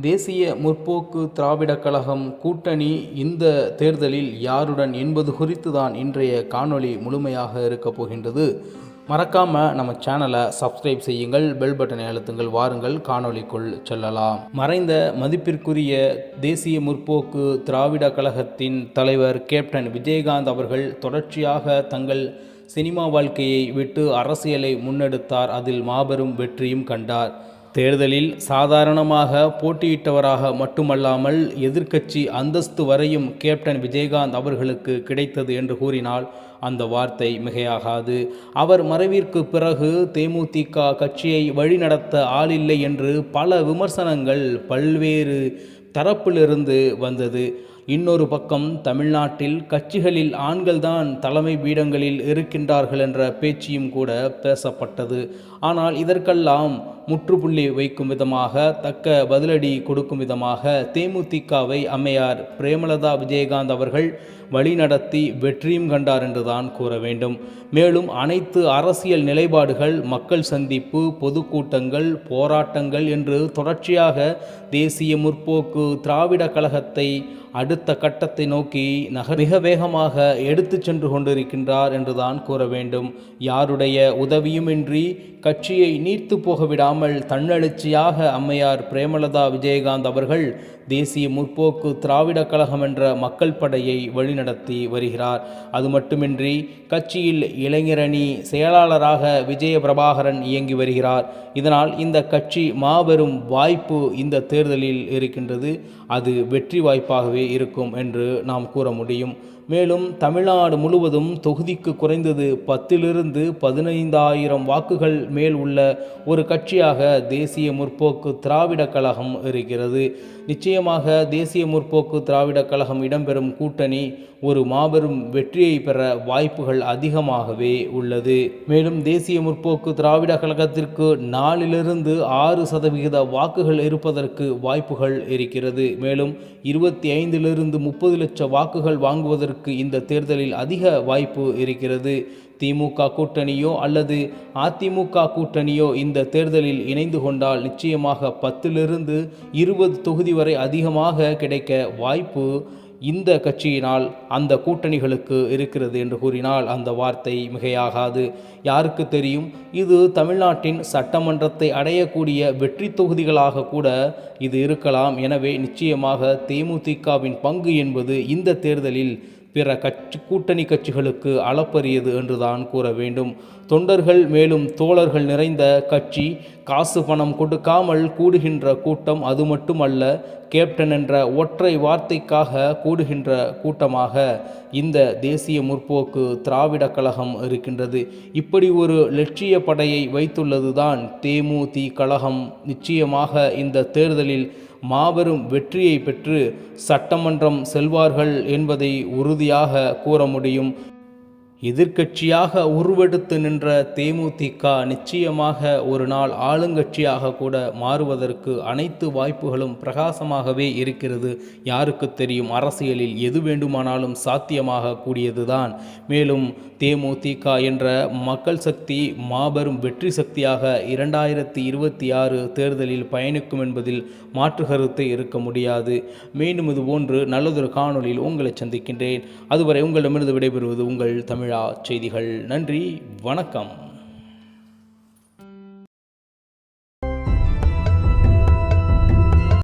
தேசிய முற்போக்கு திராவிடக் கழகம் கூட்டணி இந்த தேர்தலில் யாருடன் என்பது குறித்து தான் இன்றைய காணொளி முழுமையாக இருக்கப் போகின்றது. மறக்காமல் நம்ம சேனலை சப்ஸ்கிரைப் செய்யுங்கள் பெல் பட்டனை அழுத்துங்கள் வாருங்கள் காணொளிக்குள் செல்லலாம். மறைந்த மதிப்பிற்குரிய தேசிய முற்போக்கு திராவிட கழகத்தின் தலைவர் கேப்டன் விஜயகாந்த் அவர்கள் தொடர்ச்சியாக தங்கள் சினிமா வாழ்க்கையை விட்டு அரசியலை முன்னெடுத்தார். அதில் மாபெரும் வெற்றியும் கண்டார். தேர்தலில் சாதாரணமாக போட்டியிட்டவராக மட்டுமல்லாமல் எதிர்க்கட்சி அந்தஸ்து வரையும் கேப்டன் விஜயகாந்த் அவர்களுக்கு கிடைத்தது என்று கூறினால் அந்த வார்த்தை மிகையாகாது. அவர் மறைவிற்கு பிறகு தேமுதிக கட்சியை வழிநடத்த ஆளில்லை என்று பல விமர்சனங்கள் பல்வேறு தரப்பிலிருந்து வந்தது. இன்னொரு பக்கம் தமிழ்நாட்டில் கட்சிகளில் ஆண்கள்தான் தலைமை பீடங்களில் இருக்கின்றார்கள் என்ற பேச்சியும் கூட பேசப்பட்டது. ஆனால் இதற்கெல்லாம் முற்றுப்புள்ளி வைக்கும் விதமாக தக்க பதிலடி கொடுக்கும் விதமாக தேமுதிகவை அம்மையார் பிரேமலதா விஜயகாந்த் அவர்கள் வழிநடத்தி வெற்றியும் கண்டார் என்றுதான் கூற வேண்டும். மேலும் அனைத்து அரசியல் நிலைப்பாடுகள் மக்கள் சந்திப்பு பொதுக்கூட்டங்கள் போராட்டங்கள் என்று தொடர்ச்சியாக தேசிய முற்போக்கு திராவிட கழகத்தை அடுத்த கட்டத்தை நோக்கி நகர் மிக வேகமாக எடுத்து சென்று கொண்டிருக்கின்றார் என்றுதான் கூற வேண்டும். யாருடைய உதவியுமின்றி கட்சியை நீர்த்து போக விடாமல் தன்னெழுச்சியாக அம்மையார் பிரேமலதா விஜயகாந்த் அவர்கள் தேசிய முற்போக்கு திராவிட கழகம் என்ற மக்கள் படையை வழிநடத்தி வருகிறார். அது மட்டுமின்றி கட்சியில் இளைஞரணி செயலாளராக விஜய பிரபாகரன் இயங்கி வருகிறார். இதனால் இந்த கட்சி மாபெரும் வாய்ப்பு இந்த தேர்தலில் இருக்கின்றது. அது வெற்றி வாய்ப்பாகவே இருக்கும் என்று நாம் கூற முடியும். மேலும் தமிழ்நாடு முழுவதும் தொகுதிக்கு குறைந்தது பத்திலிருந்து பதினைந்தாயிரம் வாக்குகள் மேல் உள்ள ஒரு கட்சியாக தேசிய முற்போக்கு திராவிட கழகம் இருக்கிறது. நிச்சயமாக தேசிய முற்போக்கு திராவிட கழகம் இடம்பெறும் கூட்டணி ஒரு மாபெரும் வெற்றியை பெற வாய்ப்புகள் அதிகமாகவே உள்ளது. மேலும் தேசிய முற்போக்கு திராவிட கழகத்திற்கு நாலிலிருந்து ஆறு சதவிகித வாக்குகள் இருப்பதற்கு வாய்ப்புகள் இருக்கிறது. மேலும் இருபத்தி ஐந்திலிருந்து முப்பது லட்சம் வாக்குகள் வாங்குவதற்கு இந்த தேர்தலில் அதிக வாய்ப்பு இருக்கிறது. திமுக கூட்டணியோ அல்லது அதிமுக கூட்டணியோ இந்த தேர்தலில் இணைந்து கொண்டால் நிச்சயமாக பத்திலிருந்து இருபது தொகுதி வரை அதிகமாக கிடைக்க வாய்ப்பு இந்த கட்சியினால் அந்த கூட்டணிகளுக்கு இருக்கிறது என்று கூறினால் அந்த வார்த்தை மிகையாகாது. யாருக்கு தெரியும்? இது தமிழ்நாட்டின் சட்டமன்றத்தை அடையக்கூடிய வெற்றி தொகுதிகளாக கூட இது இருக்கலாம். எனவே நிச்சயமாக தேமுதிகவின் பங்கு என்பது இந்த தேர்தலில் பிற கட்சி கூட்டணி கட்சிகளுக்கு அளப்பரியது என்றுதான் கூற வேண்டும். தொண்டர்கள் மேலும் தோழர்கள் நிறைந்த கட்சி காசு பணம் கொடுக்காமல் கூடுகின்ற கூட்டம் அது மட்டுமல்ல கேப்டன் என்ற ஒற்றை வார்த்தைக்காக கூடுகின்ற கூட்டமாக இந்த தேசிய முற்போக்கு திராவிட கழகம் இருக்கின்றது. இப்படி ஒரு லட்சிய படையை வைத்துள்ளதுதான் தேமுதி கழகம் நிச்சயமாக இந்த தேர்தலில் மாபெரும் வெற்றியை பெற்று சட்டமன்றம் செல்வார்கள் என்பதை உறுதியாக கூற முடியும். எதிர்க்கட்சியாக உருவெடுத்து நின்ற தேமுதிக நிச்சயமாக ஒரு நாள் ஆளுங்கட்சியாக கூட மாறுவதற்கு அனைத்து வாய்ப்புகளும் பிரகாசமாகவே இருக்கிறது. யாருக்கு தெரியும் அரசியலில் எது வேண்டுமானாலும் சாத்தியமாக கூடியதுதான். மேலும் தேமுதிக என்ற மக்கள் சக்தி மாபெரும் வெற்றி சக்தியாக இரண்டாயிரத்தி இருபத்தி ஆறு தேர்தலில் பயணிக்கும் என்பதில் மாற்று கருத்து இருக்க முடியாது. மீண்டும் இது போன்று நல்லதொரு காணொலியில் உங்களை சந்திக்கின்றேன். அதுவரை உங்களிடமிருந்து விடைபெறுவது உங்கள் தமிழ் செய்திகள். நன்றி வணக்கம்.